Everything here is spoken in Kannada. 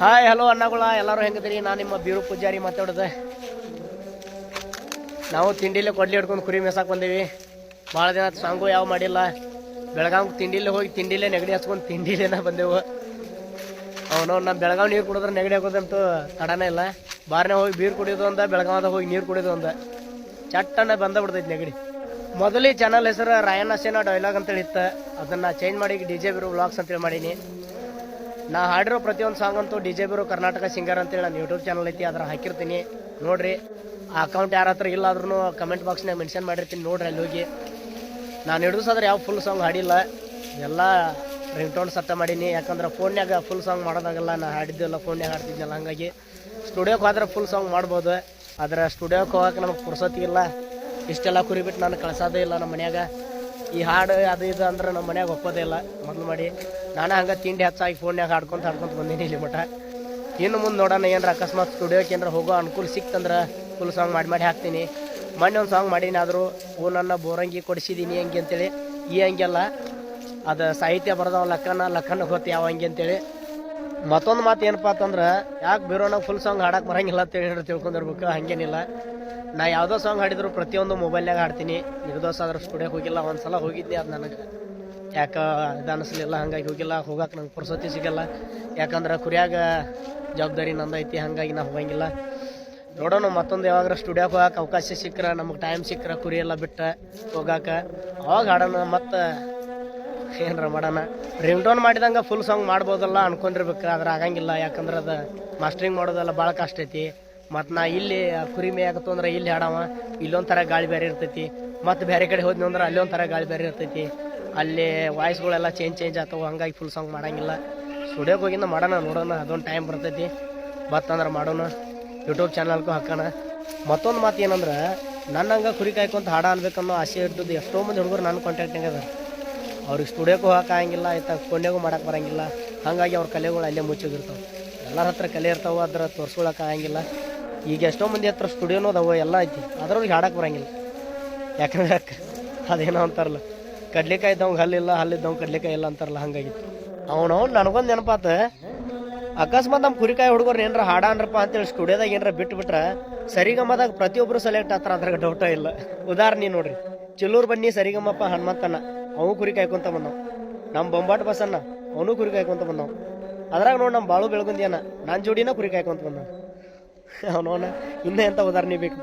ಹಾಯ್ ಹಲೋ ಅಣ್ಣಗಳ ಎಲ್ಲರೂ ಹೆಂಗದ್ರಿ ನಾನು ನಿಮ್ಮ ಬೀರು ಪೂಜಾರಿ ಮಾತಾಡಿದೆ. ನಾವು ತಿಂಡಿಲೇ ಕೊಡ್ಲಿ ಹಿಡ್ಕೊಂಡು ಕುರಿ ಮೇಸಾಕ್ ಬಂದೀವಿ. ಭಾಳ ದಿನ ಸಾಂಗು ಯಾವ ಮಾಡಿಲ್ಲ. ಬೆಳಗಾವ್ ತಿಂಡಿಲೇ ಹೋಗಿ ತಿಂಡಿಲೇ ನೆಗಡಿ ಹಚ್ಕೊಂಡು ತಿಂಡಿಲೇನ ಬಂದೆವು. ಅವನು ನಮ್ಮ ಬೆಳಗಾವ್ ನೀರು ಕುಡಿದ್ರೆ ನೆಗಡಿ ಹಾಕೋದಂತೂ ತಡನೇ ಇಲ್ಲ. ಬಾರ್ನೇ ಹೋಗಿ ಬೀರು ಕುಡಿಯೋದು ಅಂದ ಬೆಳಗಾವ್ದಾಗ ಹೋಗಿ ನೀರು ಕುಡಿಯೋದು ಅಂದ. ಚಟ್ಟನ್ನ ಬಂದ ಬಿಡ್ತೈತಿ ನೆಗಡಿ. ಮೊದಲೇ ಚಾನಲ್ ಹೆಸರು ರಾಯಣ್ಣ ಸೇನಾ ಡೈಲಾಗ್ ಅಂತೇಳಿ ಇತ್ತು. ಅದನ್ನು ಚೇಂಜ್ ಮಾಡಿ ಡಿ ಜೆ ಬಿರು ವ್ಲಾಗ್ಸ್ ಅಂತೇಳಿ ಮಾಡೀನಿ. ನಾ ಹಾಡಿರೋ ಪ್ರತಿಯೊಂದು ಸಾಂಗ್ ಅಂತೂ D J Biru Karnataka singer ಅಂತೇಳಿ ನಾನು ಯೂಟ್ಯೂಬ್ ಚಾನಲ್ ಐತಿ ಅದ್ರ ಹಾಕಿರ್ತೀನಿ. ನೋಡ್ರಿ, ಆ ಅಕೌಂಟ್ ಯಾರ ಹತ್ರ ಇಲ್ಲ ಆದ್ರೂ ಕಮೆಂಟ್ ಬಾಕ್ಸ್ನಾಗ ಮೆನ್ಷನ್ ಮಾಡಿರ್ತೀನಿ, ನೋಡ್ರಿ ಅಲ್ಲಿ ಹೋಗಿ. ನಾನು ಹಿಡಿಸಾದ್ರೆ ಯಾವ ಫುಲ್ ಸಾಂಗ್ ಹಾಡಿಲ್ಲ. ಎಲ್ಲ ರಿಂಗ್ ಟೋನ್ ಸತ್ತ ಮಾಡೀನಿ. ಯಾಕಂದ್ರೆ ಫೋನ್ಯಾಗ ಫುಲ್ ಸಾಂಗ್ ಮಾಡೋದಾಗಲ್ಲ ನಾನು ಹಾಡಿದ್ದೆಲ್ಲ ಫೋನ್ಯಾಗ ಹಾಡ್ತಿದ್ನಲ್ಲ, ಹಂಗಾಗಿ ಸ್ಟುಡಿಯೋಕ್ಕೆ ಹೋದ್ರೆ ಫುಲ್ ಸಾಂಗ್ ಮಾಡ್ಬೋದು. ಆದ್ರೆ ಸ್ಟುಡಿಯೋಕ್ಕೆ ಹೋಗಕ್ಕೆ ನಮಗೆ ಪುರ್ಸೊತ್ತಿಗಿಲ್ಲ ಇಷ್ಟೆಲ್ಲ ಕುರಿಬಿಟ್ಟು ನಾನು ಕಳ್ಸೋದೇ ಇಲ್ಲ ನಮ್ಮ ಮನ್ಯಾಗ. ಈ ಹಾಡು ಅದು ಇದು ಅಂದ್ರೆ ನಮ್ಮ ಮನ್ಯಾಗ ಒಪ್ಪೋದೇ ಇಲ್ಲ. ಮೊದಲು ಮಾಡಿ, ನಾನೇ ಹಂಗೆ ತಿಂಡಿ ಹೆಚ್ಚಾಗಿ ಫೋನ್ಯಾಗ ಹಾಡ್ಕೊಂತ ಹಾಡ್ಕೊಂತ ಬಂದೀನಿ ಇಲ್ಲಿ ಮಠ. ಇನ್ನು ಮುಂದೆ ನೋಡೋಣ ಏನಾರ ಅಕಸ್ಮಾತ್ ಸ್ಟುಡಿಯೋಕ್ಕೆ ಏನಾರ ಹೋಗೋ ಅನುಕೂಲ ಸಿಕ್ತಂದ್ರೆ ಫುಲ್ ಸಾಂಗ್ ಮಾಡಿ ಮಾಡಿ ಹಾಕ್ತೀನಿ. ಮೊನ್ನೆ ಒಂದು ಸಾಂಗ್ ಮಾಡೀನಿ ಆದರೂ, ಓ ನನ್ನ ಬೋರಂಗಿ ಕೊಡಿಸಿದ್ದೀನಿ ಹೆಂಗೆ ಅಂತೇಳಿ, ಈ ಹಂಗೆಲ್ಲ. ಅದು ಸಾಹಿತ್ಯ ಬರೆದವ ಲಕ್ಕನ ಲಕ್ಕನ ಗೊತ್ತು ಯಾವ ಹಂಗೆ ಅಂತೇಳಿ. ಮತ್ತೊಂದು ಮಾತು ಏನಪ್ಪಾ ಅಂತಂದ್ರೆ, ಯಾಕೆ ಬೀರೋನಾಗ ಫುಲ್ ಸಾಂಗ್ ಹಾಡಕ್ಕೆ ಬರಂಗಿಲ್ಲ ಅಂತ ಹೇಳಿ ತಿಳ್ಕೊಂಡಿರ್ಬೇಕು, ಹಂಗೇನಿಲ್ಲ. ನಾ ಯಾವುದೋ ಸಾಂಗ್ ಹಾಡಿದ್ರು ಪ್ರತಿಯೊಂದು ಮೊಬೈಲ್ನಾಗ ಹಾಡ್ತೀನಿ, ನಿರ್ದೋಷ ಆದ್ರೆ ಸ್ಟುಡಿಯೋಗೆ ಹೋಗಿಲ್ಲ, ಒಂದ್ಸಲ ಹೋಗಿದ್ದೆ ಅದು ನನಗೆ. ಯಾಕೆ ಇದು ಅನಿಸ್ಲಿಲ್ಲ, ಹಂಗಾಗಿ ಹೋಗಿಲ್ಲ ಹೋಗಕ್ಕೆ ನಂಗೆ ಪುರ್ಸತಿ ಸಿಗಲ್ಲ. ಯಾಕಂದ್ರೆ ಕುರಿಯಾಗ ಜವಾಬ್ದಾರಿ ನಂದೈತಿ, ಹಂಗಾಗಿ ನಾ ಹೋಗಂಗಿಲ್ಲ. ನೋಡೋಣ, ಮತ್ತೊಂದು ಯಾವಾಗ ಸ್ಟುಡಿಯೋಗೆ ಹೋಗಕ್ಕೆ ಅವಕಾಶ ಸಿಕ್ಕರೆ, ನಮಗೆ ಟೈಮ್ ಸಿಕ್ಕರೆ, ಕುರಿ ಎಲ್ಲ ಬಿಟ್ಟ ಹೋಗಾಕ. ಅವಾಗ ಹಾಡೋಣ, ಮತ್ತು ಏನಾರ ಮಾಡೋಣ? ರಿಂಗ್ ಟೋನ್ ಮಾಡಿದಂಗೆ ಫುಲ್ ಸಾಂಗ್ ಮಾಡ್ಬೋದಲ್ಲ ಅನ್ಕೊಂಡಿರ್ಬೇಕು ಆದ್ರೆ ಆಗಂಗಿಲ್ಲ. ಯಾಕಂದ್ರೆ ಅದು ಮಾಸ್ಟ್ರಿಂಗ್ ಮಾಡೋದೆಲ್ಲ ಭಾಳ ಕಷ್ಟ ಐತಿ. ಮತ್ತು ನಾ ಇಲ್ಲಿ ಕುರಿ ಮೇಯಾಕತ್ತು ಅಂದ್ರೆ ಇಲ್ಲಿ ಹಾಡವ. ಇಲ್ಲೊಂದು ಥರ ಗಾಳಿ ಬೇರೆ ಇರ್ತೈತಿ. ಮತ್ತು ಬೇರೆ ಕಡೆ ಹೋದ್ನಿ ಅಂದ್ರೆ ಅಲ್ಲಿ ಒಂಥರ ಗಾಳಿ ಬೇರೆ ಇರ್ತೈತಿ. ಅಲ್ಲಿ ವಾಯ್ಸ್ಗಳೆಲ್ಲ ಚೇಂಜ್ ಚೇಂಜ್ ಆಗ್ತಾವೆ ಹಂಗಾಗಿ ಫುಲ್ ಸಾಂಗ್ ಮಾಡಂಗಿಲ್ಲ. ಸ್ಟುಡಿಯೋಗೆ ಹೋಗಿಂದ ಮಾಡೋಣ, ನೋಡೋಣ. ಅದೊಂದು ಟೈಮ್ ಬರ್ತೈತಿ. ಬತ್ತಂದ್ರೆ ಮಾಡೋಣ. ಯೂಟ್ಯೂಬ್ ಚಾನಲ್ಗೂ ಹಾಕೋಣ. ಮತ್ತೊಂದು ಮಾತು ಏನಂದ್ರೆ ನನ್ನ ಹಂಗೆ ಕುರಿ ಕಾಯ್ಕೊಂತ ಹಾಡ ಅನ್ಬೇಕನ್ನೋ ಆಸೆ ಇರ್ತದೆ. ಎಷ್ಟೋ ಮಂದಿ ಹುಡುಗರು ನನ್ನ ಕಾಂಟ್ಯಾಕ್ಟಿಂಗ್ ಅದಾರ. ಅವ್ರಿಗೆ ಸ್ಟುಡಿಯೋಕ್ಕೂ ಹಾಕಂಗಿಲ್ಲ ಆಯ್ತಾ ಕೊನೆಗೂ ಮಾಡೋಕೆ ಬರಂಗಿಲ್ಲ. ಹಾಗಾಗಿ ಅವ್ರ ಕಲೆಗಳು ಅಲ್ಲೇ ಮುಚ್ಚೋಗಿರ್ತಾವೆ ಎಲ್ಲರ ಹತ್ರ ಕಲೆ ಇರ್ತಾವೆ ಅದ್ರ ತೋರ್ಸ್ಕೊಳಕ್ಕೆ ಆಗಂಗಿಲ್ಲ. ಈಗ ಎಷ್ಟೋ ಮಂದಿ ಹತ್ರ ಸ್ಟುಡಿಯೋನೂ ಅದಾವ, ಎಲ್ಲ ಐತಿ. ಅದ್ರವ್ರಿಗೆ ಹಾಡಕ್ಕೆ ಬರಂಗಿಲ್ಲ. ಯಾಕಂದ್ರೆ ಅದೇನೋ ಅಂತಾರಲ್ಲ, ಕಡ್ಲಿಕಾಯಿ ಇದ್ದವಂಗೆ ಹಲ್ಲಿಲ್ಲ ಹಲ್ಲಿದ್ದವಂಗೆ ಕಡ್ಲಿಕಾಯಿ ಇಲ್ಲ ಅಂತಾರಲ್ಲ, ಹಂಗಾಗಿತ್ತು. ಅವನವ್ನು ನನಗೊಂದು ನೆನಪಾತ, ಅಕಸ್ಮಾತ್ ನಮ್ಮ ಕುರಿಕಾಯಿ ಹುಡುಗರು ಏನಾರ ಹಾಡ ಅನ್ರಪ್ಪ ಅಂತೇಳಿ ಸ್ಟುಡಿಯೋದಾಗ ಏನಾರ ಬಿಟ್ಟು ಬಿಟ್ರೆ ಸರಿಗಮ್ಮದಾಗ ಪ್ರತಿಯೊಬ್ಬರು ಸೆಲೆಕ್ಟ್ ಆತರ ಅದ್ರಾಗ ಡೌಟ ಇಲ್ಲ. ಉದಾಹರಣೆ ನೋಡ್ರಿ, ಚಿಲ್ಲೂರು ಬನ್ನಿ ಸರಿಗಮಪ್ಪ ಹನುಮಂತಣ್ಣ. ಅವನು ಕುರಿ ಕಾಯ್ಕೊಂತ ಬಂದವು. ನಮ್ಮ ಬೊಂಬಾಟ್ ಬಸ್ಸನ್ನ ಅವನು ಕುರಿ ಕಾಯ್ಕೊಂತ ಬಂದವು. ಅದ್ರಾಗ ನೋಡಿ ನಮ್ಮ ಬಾಳು ಬೆಳಗುಂದಿಯನ್ನ ನನ್ನ ಜೋಡಿನ ಕುರಿ ಕಾಯ್ಕೊಂತ ಬಂದ ಅವನವನ, ಇನ್ನೇ ಎಂತ ಉದಾಹರಣೆ ಬೇಕು